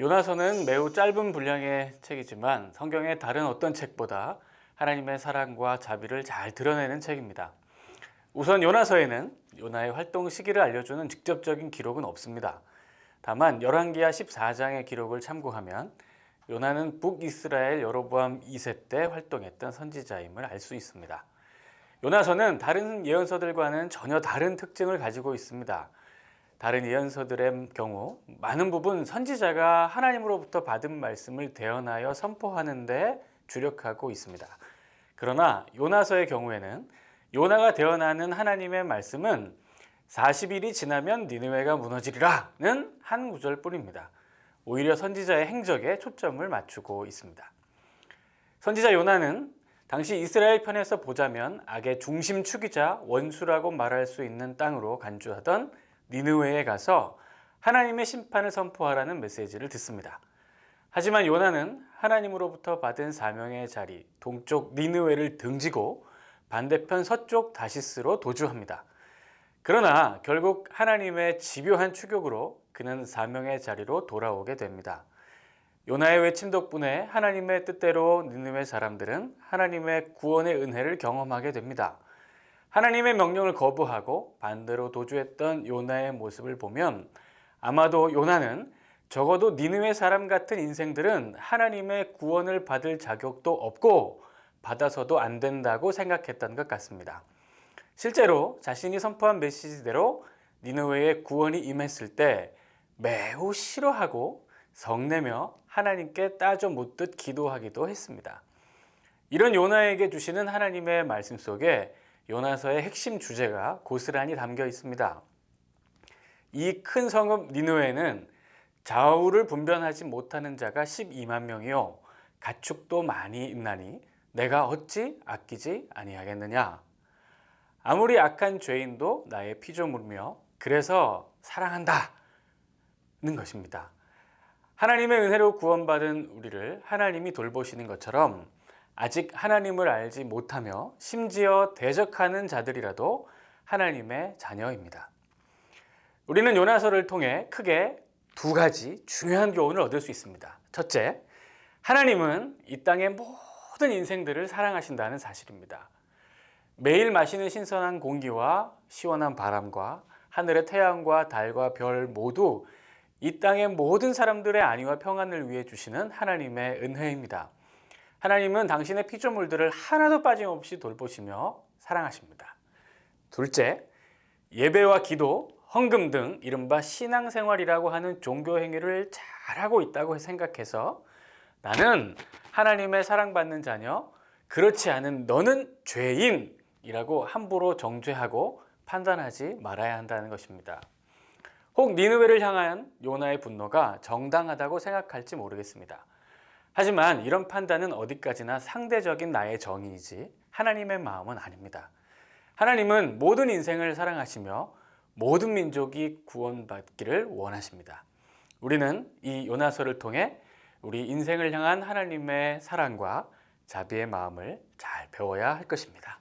요나서는 매우 짧은 분량의 책이지만 성경의 다른 어떤 책보다 하나님의 사랑과 자비를 잘 드러내는 책입니다. 우선 요나서에는 요나의 활동 시기를 알려주는 직접적인 기록은 없습니다. 다만 열왕기하 14장의 기록을 참고하면 요나는 북이스라엘 여로보암 2세 때 활동했던 선지자임을 알 수 있습니다. 요나서는 다른 예언서들과는 전혀 다른 특징을 가지고 있습니다. 다른 예언서들의 경우 많은 부분 선지자가 하나님으로부터 받은 말씀을 대언하여 선포하는데 주력하고 있습니다. 그러나 요나서의 경우에는 요나가 대언하는 하나님의 말씀은 40일이 지나면 니느웨가 무너지리라는 한 구절뿐입니다. 오히려 선지자의 행적에 초점을 맞추고 있습니다. 선지자 요나는 당시 이스라엘 편에서 보자면 악의 중심축이자 원수라고 말할 수 있는 땅으로 간주하던 니느웨에 가서 하나님의 심판을 선포하라는 메시지를 듣습니다. 하지만 요나는 하나님으로부터 받은 사명의 자리 동쪽 니느웨를 등지고 반대편 서쪽 다시스로 도주합니다. 그러나 결국 하나님의 집요한 추격으로 그는 사명의 자리로 돌아오게 됩니다. 요나의 외침 덕분에 하나님의 뜻대로 니느웨 사람들은 하나님의 구원의 은혜를 경험하게 됩니다. 하나님의 명령을 거부하고 반대로 도주했던 요나의 모습을 보면 아마도 요나는 적어도 니느웨 사람 같은 인생들은 하나님의 구원을 받을 자격도 없고 받아서도 안 된다고 생각했던 것 같습니다. 실제로 자신이 선포한 메시지대로 니느웨의 구원이 임했을 때 매우 싫어하고 성내며 하나님께 따져 묻듯 기도하기도 했습니다. 이런 요나에게 주시는 하나님의 말씀 속에 요나서의 핵심 주제가 고스란히 담겨 있습니다. 이 큰 성읍 니느웨는 좌우를 분별하지 못하는 자가 12만 명이요 가축도 많이 있나니 내가 어찌 아끼지 아니하겠느냐 아무리 악한 죄인도 나의 피조물이며 그래서 사랑한다는 것입니다. 하나님의 은혜로 구원받은 우리를 하나님이 돌보시는 것처럼 아직 하나님을 알지 못하며 심지어 대적하는 자들이라도 하나님의 자녀입니다. 우리는 요나서를 통해 크게 두 가지 중요한 교훈을 얻을 수 있습니다. 첫째, 하나님은 이 땅의 모든 인생들을 사랑하신다는 사실입니다. 매일 마시는 신선한 공기와 시원한 바람과 하늘의 태양과 달과 별 모두 이 땅의 모든 사람들의 안위와 평안을 위해 주시는 하나님의 은혜입니다. 하나님은 당신의 피조물들을 하나도 빠짐없이 돌보시며 사랑하십니다. 둘째, 예배와 기도, 헌금 등 이른바 신앙생활이라고 하는 종교 행위를 잘하고 있다고 생각해서 나는 하나님의 사랑받는 자녀, 그렇지 않은 너는 죄인이라고 함부로 정죄하고 판단하지 말아야 한다는 것입니다. 혹 니느웨를 향한 요나의 분노가 정당하다고 생각할지 모르겠습니다. 하지만 이런 판단은 어디까지나 상대적인 나의 정의이지 하나님의 마음은 아닙니다. 하나님은 모든 인생을 사랑하시며 모든 민족이 구원받기를 원하십니다. 우리는 이 요나서를 통해 우리 인생을 향한 하나님의 사랑과 자비의 마음을 잘 배워야 할 것입니다.